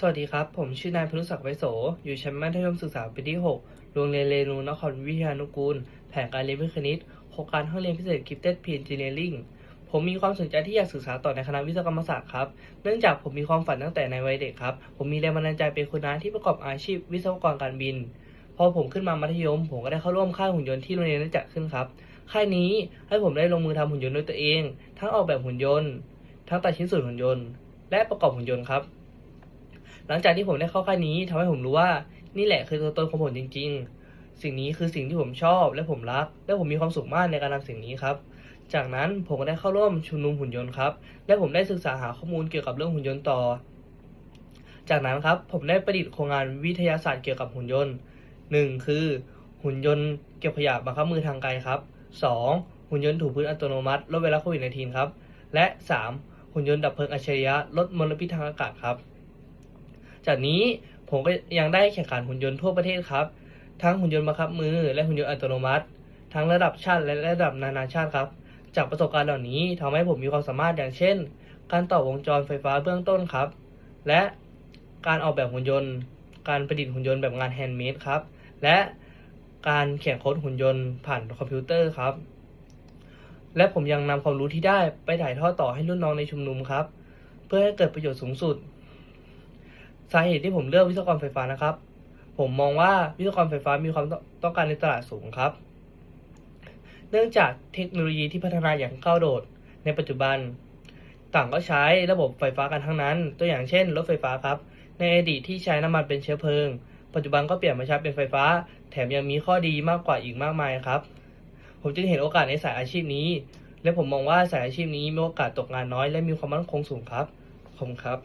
สวัสดีครับ ผมชื่อนายพนุศักดิ์ไวโส อยู่ชั้นมัธยมศึกษาปีที่ 6 โรงเรียนเรนูนครวิทยานุกูล แผนการเรียนวิทย์คณิต โครงการห้องเรียนพิเศษ Gifted P Engineering ผมมีความสนใจที่อยากศึกษาต่อในคณะวิศวกรรมศาสตร์ครับ เนื่องจากผมมีความฝันตั้งแต่ในวัยเด็กครับ ผมมีแรงบันดาลใจเป็นคุณน้าที่ประกอบอาชีพวิศวกรการบิน พอผมขึ้นมามัธยม ผมก็ได้เข้าร่วมค่ายหุ่นยนต์ที่โรงเรียนได้จัดขึ้นครับ ค่ายนี้ให้ผมได้ลงมือทำหุ่นยนต์ด้วยตัวเอง ทั้งออกแบบหุ่นยนต์ ทั้งตัดชิ้นส่วนหุ่นยนต์ และประกอบหุ่นยนต์ครับ หลังจากที่ผมได้เข้าค่ายนี้ทำให้ผมรู้ว่า นี่แหละคือตัวตนของผมจริง ๆ สิ่งนี้คือสิ่งที่ผมชอบ และผมรัก และผมมีความสุขมากในการทำสิ่งนี้ครับ จากนั้นผมก็ได้เข้าร่วมชุมนุมหุ่นยนต์ครับ และผมได้ศึกษาหาข้อมูลเกี่ยวกับเรื่องหุ่นยนต์ต่อ จากนั้นครับผมได้ประดิษฐ์โครงงานวิทยาศาสตร์เกี่ยวกับหุ่นยนต์หนึ่งคือ หุ่นยนต์เก็บขยะบังคับมือทางไกลครับสองหุ่นยนต์ถูพื้นอัตโนมัติลดเวลาโควิด -19 ครับ และสามหุ่นยนต์ดับเพลิงอัจฉริยะลดมลพิษทางอากาศครับ จากนี้ผมก็ยังได้แข่งขันหุ่นยนต์ทั่วประเทศครับ ทั้งหุ่นยนต์บังคับมือ และหุ่นยนต์อัตโนมัติ ทั้งระดับชาติและระดับนานาชาติครับ จากประสบการณ์เหล่านี้ทำให้ผมมีความสามารถอย่างเช่น การต่อวงจรไฟฟ้าเบื้องต้นครับ และการออกแบบหุ่นยนต์ การประดิษฐ์หุ่นยนต์แบบงานแฮนด์เมดครับ และการเขียนโค้ดหุ่นยนต์ผ่านคอมพิวเตอร์ครับ และผมยังนำความรู้ที่ได้ไปถ่ายทอดต่อให้รุ่นน้องในชุมนุมครับ เพื่อให้เกิดประโยชน์สูงสุด สาเหตุที่ผมเลือกวิศวกรไฟฟ้านะครับ ผมมองว่าวิศวกรไฟฟ้ามีความต้องการในตลาดสูงครับ เนื่องจากเทคโนโลยีที่พัฒนาอย่างก้าวโดด ในปัจจุบัน ต่างก็ใช้ระบบไฟฟ้ากันทั้งนั้น ตัวอย่างเช่น รถไฟฟ้าครับ ในอดีตที่ใช้น้ำมันเป็นเชื้อเพลิง ปัจจุบันก็เปลี่ยนมาใช้เป็นไฟฟ้า แถมยังมีข้อดีมากกว่าอีกมากมายครับ ผมจึงเห็นโอกาสในสายอาชีพนี้ และผมมองว่าสายอาชีพนี้มีโอกาสตกงานน้อย และมีความมั่นคงสูงครับ ขอบคุณครับ